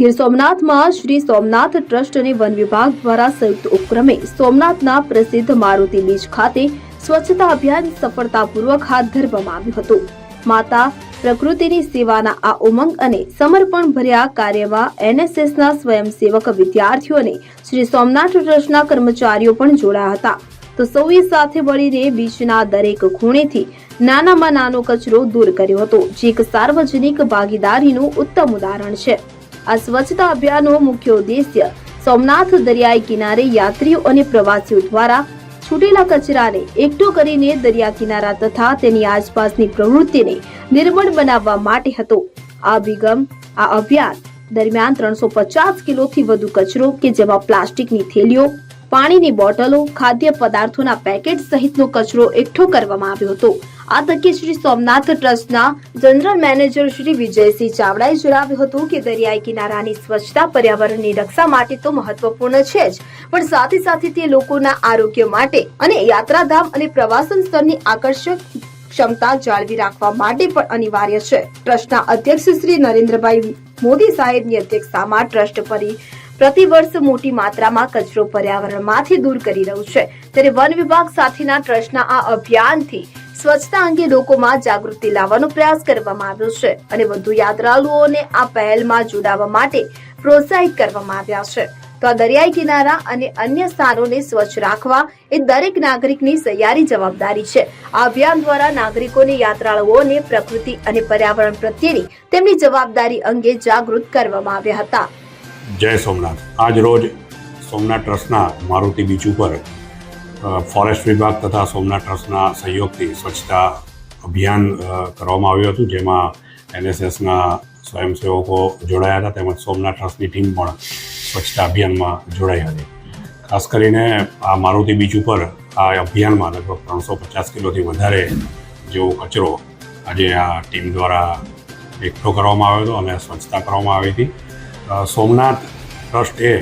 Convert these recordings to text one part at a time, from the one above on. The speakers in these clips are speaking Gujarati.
ગીર સોમનાથમાં શ્રી સોમનાથ ટ્રસ્ટ અને વન વિભાગ દ્વારા સંયુક્ત ઉપક્રમે સોમનાથના પ્રસિદ્ધ મારુતિ બીચ ખાતે સ્વચ્છતા અભિયાન સફળતાપૂર્વક હાથ ધરવામાં આવ્યું હતું. માતા પ્રકૃતિની સેવાના આ ઉમંગ અને સમર્પણ ભર્યા કાર્યમાં એનએસએસના સ્વયંસેવક વિદ્યાર્થીઓ અને શ્રી સોમનાથ ટ્રસ્ટના કર્મચારીઓ પણ જોડાયા હતા. તો સૌએ સાથે મળીને બીચના દરેક ખૂણેથી નાનામાં નાનો કચરો દૂર કર્યો હતો, જે એક સાર્વજનિક ભાગીદારીનું ઉત્તમ ઉદાહરણ છે. આ સ્વચ્છતા અભિયાનનો મુખ્ય ઉદ્દેશ્ય સોમનાથ દરિયાઈ કિનારે યાત્રીઓ અને પ્રવાસીઓ દ્વારા છૂટેલા કચરાને એકઠો કરીને દરિયા કિનારા તથા તેની આસપાસની પ્રવૃત્તિને નિર્મળ બનાવવા માટે હતો. આ અભિગમ, આ અભિયાન દરમિયાન ત્રણસો પચાસ કિલોથી વધુ કચરો કે જેમાં પ્લાસ્ટિકની થેલીઓ, પાણીની બોટલો, ખાદ્ય પદાર્થોના પેકેટ સહિતનો કચરો એકઠો કરવામાં આવ્યો હતો. આ તકે શ્રી સોમનાથ ટ્રસ્ટના જનરલ મેનેજર શ્રી વિજયસિંહ ચાવડાએ જણાવ્યું હતું કે દરિયાઈ કિનારાની સ્વચ્છતા, પર્યાવરણની રક્ષા માટે તો મહત્વપૂર્ણ છે જ. પણ સાથે સાથે તે લોકોના આરોગ્ય માટે અને યાત્રાધામ અને પ્રવાસન સ્થળની આકર્ષક ક્ષમતા જાળવી રાખવા માટે પણ અનિવાર્ય છે. ટ્રસ્ટના અધ્યક્ષ શ્રી નરેન્દ્રભાઈ મોદી સાહેબની અધ્યક્ષતામાં ટ્રસ્ટ પરી પ્રતિવર્ષ મોટી માત્રામાં કચરો પર્યાવરણમાંથી દૂર કરી રહ્યું છે. ત્યારે વન વિભાગ સાથેના ટ્રસ્ટના આ અભિયાનથી સ્વચ્છતા અંગે લોકોમાં જાગૃતિ લાવવાનો પ્રયાસ કરવામાં આવ્યો છે અને વધુ યાત્રાળુઓને આ પહેલમાં જોડાવા માટે પ્રોત્સાહિત કરવામાં આવ્યા છે. તો આ દરિયાઈ કિનારા અને અન્ય સ્થાનોને સ્વચ્છ રાખવા એ દરેક નાગરિકની સહિયારી જવાબદારી છે. આ અભિયાન દ્વારા નાગરિકોને યાત્રાળુઓને પ્રકૃતિ અને પર્યાવરણ પ્રત્યેની તેમની જવાબદારી અંગે જાગૃત કરવામાં આવ્યા હતા. જય સોમનાથ. આજ રોજ સોમનાથ ટ્રસ્ટના મારુતિ બીચ ઉપર ફોરેસ્ટ વિભાગ તથા સોમનાથ ટ્રસ્ટના સહયોગથી સ્વચ્છતા અભિયાન કરવામાં આવ્યું હતું, જેમાં એનએસએસના સ્વયંસેવકો જોડાયા હતા, તેમજ સોમનાથ ટ્રસ્ટની ટીમ પણ સ્વચ્છતા અભિયાનમાં જોડાઈ હતી. ખાસ કરીને આ મારુતિ બીચ ઉપર આ અભિયાનમાં લગભગ ત્રણસો પચાસ કિલોથી વધારે જેવો કચરો આજે આ ટીમ દ્વારા એકઠો કરવામાં આવ્યો હતો અને સ્વચ્છતા કરવામાં આવી હતી. સોમનાથ ટ્રસ્ટ એ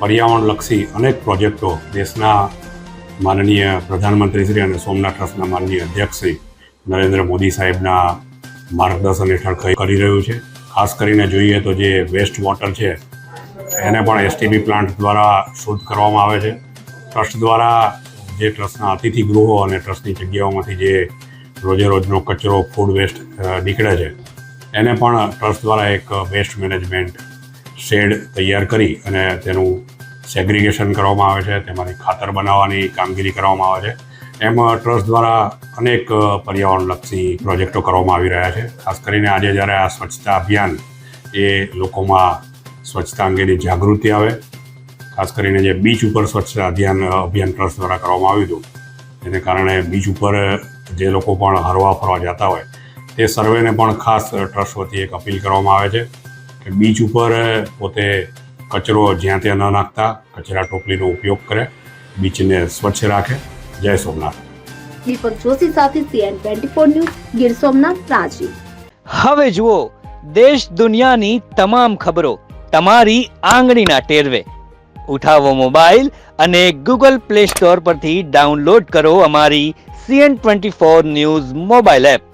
પર્યાવરણલક્ષી અનેક પ્રોજેક્ટો દેશના માનનીય પ્રધાનમંત્રી શ્રી અને સોમનાથ ટ્રસ્ટના માનનીય અધ્યક્ષ શ્રી નરેન્દ્ર મોદી સાહેબના માર્ગદર્શન હેઠળ કરી રહ્યું છે. ખાસ કરીને જોઈએ તો જે વેસ્ટ વોટર છે, એને પણ એસટીબી પ્લાન્ટ દ્વારા શુદ્ધ કરવામાં આવે છે. ટ્રસ્ટ દ્વારા જે ટ્રસ્ટના અતિથિ ગૃહો અને ટ્રસ્ટની જગ્યાઓમાંથી જે રોજે રોજનો કચરો ફૂડ વેસ્ટ નીકળે છે, એને પણ ટ્રસ્ટ દ્વારા એક વેસ્ટ મેનેજમેન્ટ શેડ તૈયાર કરી અને તેનું સેગ્રિગેશન કરવામાં આવે છે તેમાંથી ખાતર બનાવવાની કામગીરી કરવામાં આવે છે. એમ ટ્રસ્ટ દ્વારા અનેક પર્યાવરણલક્ષી પ્રોજેક્ટો કરવામાં આવી રહ્યા છે. ખાસ કરીને આજે જ્યારે આ સ્વચ્છતા અભિયાન એ લોકોમાં સ્વચ્છતા અંગેની જાગૃતિ આવે, ખાસ કરીને જે બીચ ઉપર સ્વચ્છતા અભિયાન અભિયાન ટ્રસ્ટ દ્વારા કરવામાં આવ્યું હતું એને કારણે બીચ ઉપર જે લોકો પણ હરવા ફરવા જતા હોય, તે સર્વેને પણ ખાસ ટ્રસ્ટ વતી એક અપીલ કરવામાં આવે છે કે બીચ ઉપર પોતે કચરો જ્યાં ત્યાં ન નાખતા કચરા ટોપલીનો ઉપયોગ કરે બીચને સ્વચ્છ રાખે. જય સોમનાથ. દીપક જોશી સાથે CN twenty four news Gir Somnath Ranchi. હવે જુઓ દેશ દુનિયાની તમામ ખબરો તમારી આંગળીના ટેરવે. ઉઠાવો મોબાઈલ અને ગૂગલ પ્લે સ્ટોર પરથી ડાઉનલોડ કરો અમારી CN twenty four news mobile app.